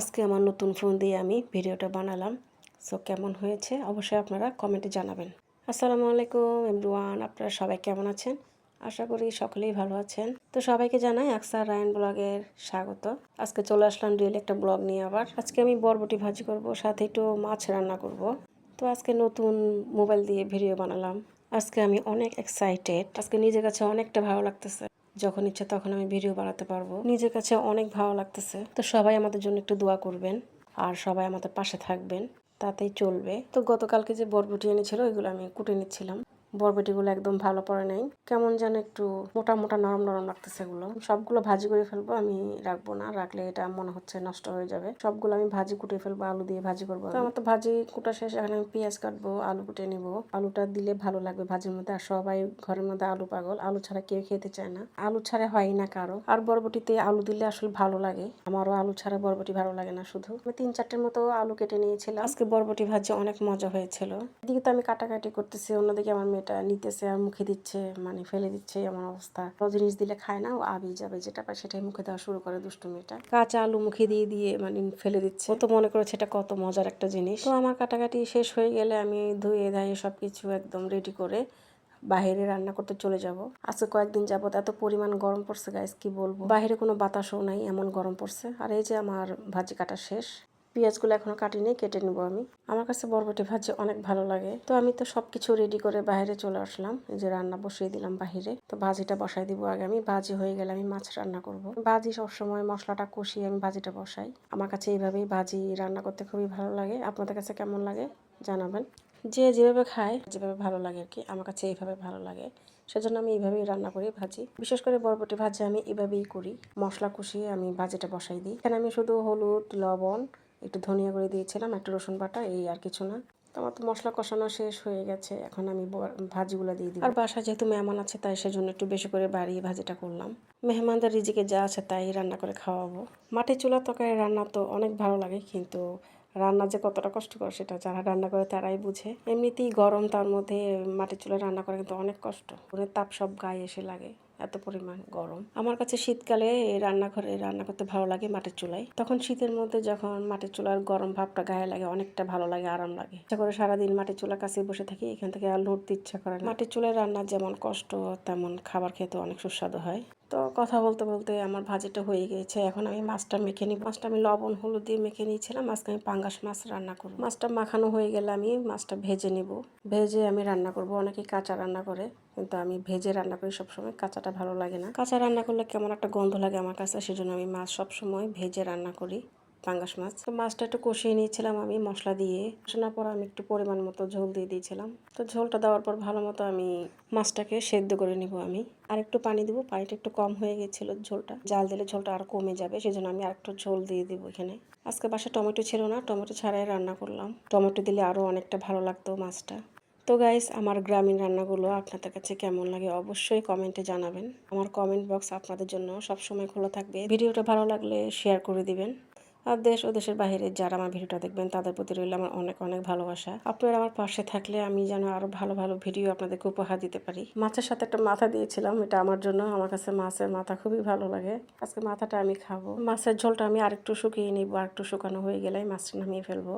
আজকে আমার নতুন ফোন দিয়ে আমি ভিডিওটা বানালাম। সো কেমন হয়েছে? অবশ্যই আপনারা কমেন্টে জানাবেন। আসসালামু আলাইকুম এভরিওয়ান, আপনারা সবাই কেমন আছেন? আশা করি সকলেই ভালো আছেন। তো সবাইকে জানাই আকসার রায়ন ব্লগের স্বাগত। আজকে চলে আসলাম রিয়েল একটা ব্লগ নিয়ে আবার। আজকে আমি বরবটি ভাজি করব, সাথে একটু মাছ রান্না করব। তো আজকে নতুন মোবাইল দিয়ে ভিডিও বানালাম। আজকে আমি অনেক এক্সাইটেড আজকে নিজের কাছে অনেকটা ভালো লাগতেছে। যখন ইচ্ছা তখন আমি ভিডিও বানাতে পারব। নিজের কাছে অনেক ভালো লাগতেছে। তো সবাই আমাদের জন্য একটু দোয়া করবেন আর সবাই আমাদের পাশে থাকবেন। তাতেই চলবে। তো গতকালকে যে বরবটি এনেছিল, ওইগুলো আমি কুটে নিচ্ছিলাম। বরবটিগুলো একদম ভালো পড়ে নাই। কেমন যেন একটু মোটা মোটা নরম নরম লাগতেছে এগুলো। সবগুলো ভাজি করে ফেলব, আমি রাখব না। রাখলে এটা মনে হচ্ছে নষ্ট হয়ে যাবে। সবগুলো আমি ভাজি কুটে ফেলব, আলু দিয়ে ভাজি করব আমার তো ভাজি কুটা শেষ, এখানে আমি পেঁয়াজ কাটবো, আলু কুটে নিব। আলুটা দিলে ভালো লাগবে ভাজির মধ্যে। আর সবাই ঘরের মধ্যে আলু পাগল। আলু ছাড়া কেউ খেতে চায় না। আলু ছাড়া হয় না কারও। আর বরবটিতে আলু দিলে আসলে ভালো লাগে। আমারও আলু ছাড়া বরবটি ভালো লাগে না শুধু। আমি তিন চারটের মতো আলু কেটে নিয়েছিলাম। আজকে বরবটি ভাজি অনেক মজা হয়েছিল। এদিকে তো আমি কাটাকাটি করতেছি, অন্যদিকে আমার মেয়েটা নিতেছে আর মুখে দিচ্ছে মানে ফেলে দিচ্ছে এমন অবস্থা। জিনিস দিলে খায় না, ও আবি যাবে, যেটা পায় সেটাই মুখে দেওয়া শুরু করে দুষ্টু মেয়েটা কাঁচা আলু মুখে দিয়ে দিয়ে মানে ফেলে দিচ্ছে। তো মনে করেছে এটা কত মজার একটা জিনিস। তো আমার কাটাকাটি শেষ হয়ে গেলে আমি ধুয়ে ধাইয়ে সব কিছু একদম রেডি করে বাইরে রান্না করতে চলে যাব। আজকে কয়েকদিন যাবত এত পরিমাণ গরম পড়ছে গাইস কি বলব? বাইরে কোনো বাতাসও নাই, এমন গরম পড়ছে। আর এই যে আমার ভাজি কাটা শেষ। পেঁয়াজগুলো এখনও কাটিনি, কেটে নিব আমি। আমার কাছে বরবটি ভাজি অনেক ভালো লাগে। তো আমি তো সব কিছু রেডি করে বাইরে চলে আসলাম। যে রান্না বসিয়ে দিলাম বাহিরে। তো ভাজিটা বসাই দিব আগে আমি। ভাজি হয়ে গেলে আমি মাছ রান্না করব। ভাজি সবসময় মশলাটা কষিয়ে আমি ভাজিটা বসাই। আমার কাছে এইভাবেই ভাজি রান্না করতে খুবই ভালো লাগে। আপনাদের কাছে কেমন লাগে জানাবেন। যে যেভাবে খায়, যেভাবে ভালো লাগে আর কি, আমার কাছে এইভাবে ভালো লাগে। সেজন্য আমি এইভাবেই রান্না করি ভাজি। বিশেষ করে বরবটি ভাজি আমি এভাবেই করি। মশলা কষিয়ে আমি ভাজিটা বসাই দিই। এখানে আমি শুধু হলুদ, লবণ একটু ধনিয়া করে দিয়েছিলাম, একটু রসুন বাটা, এই আর কিছু না। আমার তো মশলা কষানো শেষ হয়ে গেছে, এখন আমি ভাজিগুলো দিয়ে দিই আর বাসায় যেহেতু মেহমান আছে, তাই সেজন্য একটু বেশি করে বাড়িয়ে ভাজিটা করলাম। মেহমানদের রিজিকে যা আছে, তাই রান্না করে খাওয়াবো। মাটির চুলা তরকারি রান্না তো অনেক ভালো লাগে, কিন্তু রান্না যে কতটা কষ্টকর সেটা যারা রান্না করে তারাই বুঝে। এমনিতেই গরম তার মধ্যে মাটির চুলায় রান্না করা কিন্তু অনেক কষ্ট। ওদের তাপ সব গায়ে এসে লাগে, এত পরিমাণ গরম। আমার কাছে শীতকালে এই রান্নাঘরে রান্না করতে ভালো লাগে মাটির চুলায়। তখন শীতের মধ্যে যখন মাটির চুলার গরম ভাবটা গায়ে লাগে, অনেকটা ভালো লাগে, আরাম লাগে। ইচ্ছা করে সারাদিন মাটির চুলার কাছে বসে থাকি, এখান থেকে আর লড়তে ইচ্ছা করে মাটির চুলায় রান্নার যেমন কষ্ট, তেমন খাবার খেতে অনেক সুস্বাদু হয়। তো কথা বলতে বলতে আমার ভাজিটা হয়ে গিয়েছে। এখন আমি মাছটা মেখে নিই মাছটা আমি লবণ, হলুদ দিয়ে মেখে নিয়েছিলাম। মাছকে আমি পাঙ্গাস মাছ রান্না করব। মাছটা মাখানো হয়ে গেলে আমি মাছটা ভেজে নিব। ভেজে আমি রান্না করব। অনেকেই কাঁচা রান্না করে, কিন্তু আমি ভেজে রান্না করি সবসময়। কাঁচাটা ভালো লাগে না। কাঁচা রান্না করলে কেমন একটা গন্ধ লাগে আমার কাছে, সেজন্য আমি মাছ সবসময় ভেজে রান্না করি। পাঙ্গাস মাছ। তো মাছটা একটু কষিয়ে নিয়েছিলাম আমি মশলা দিয়ে। কষানোর পর আমি একটু পরিমাণ মতো ঝোল দিয়ে দিয়েছিলাম। তো ঝোলটা দেওয়ার পর ভালো মতো আমি মাছটাকে সেদ্ধ করে নিব আমি। আর একটু পানি দিব, পানিটা একটু কম হয়ে গেছিল ঝোলটা। জাল দিলে ঝোলটা আর কমে যাবে, সেজন্য আমি আর একটু ঝোল দিয়ে দিব এখানে। আজকে বাসায় টমেটো ছিল না, টমেটো ছাড়াই রান্না করলাম। টমেটো দিলে আরও অনেকটা ভালো লাগতো মাছটা। তো গাইস, আমার গ্রামীণ রান্নাগুলো আপনাদের কাছে কেমন লাগে অবশ্যই কমেন্টে জানাবেন। আমার কমেন্ট বক্স আপনাদের জন্য সবসময় খোলা থাকবে। ভিডিওটা ভালো লাগলে শেয়ার করে দিবেন। আর দেশ ও দেশের বাইরে যারা আমার ভিডিওটা দেখবেন, তাদের প্রতি রইল আমার অনেক অনেক ভালোবাসা। আপনারা আমার পাশে থাকলে আমি যেন আরও ভালো ভালো ভিডিও আপনাদেরকে উপহার দিতে পারি। মাছের সাথে একটা মাথা দিয়েছিলাম, এটা আমার জন্য। আমার কাছে মাছের মাথা খুবই ভালো লাগে। আজকে মাথাটা আমি খাব। মাছের ঝোলটা আমি আরেকটু শুকিয়ে নিব, আরেকটু শুকানো হয়ে গেলে মাছটা নামিয়ে ফেলব।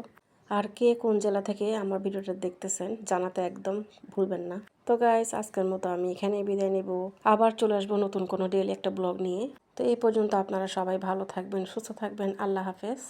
আর কে কোন জেলা থেকে আমার ভিডিওটা দেখতেছেন জানাতে একদম ভুলবেন না। তো গাইস আজকের মতো আমি এখানে বিদায় নেব। আবার চলে আসব নতুন কোনো ডেলি একটা ব্লগ নিয়ে। তো এই পর্যন্ত আপনারা সবাই ভালো থাকবেন, সুস্থ থাকবেন। আল্লাহ হাফেজ।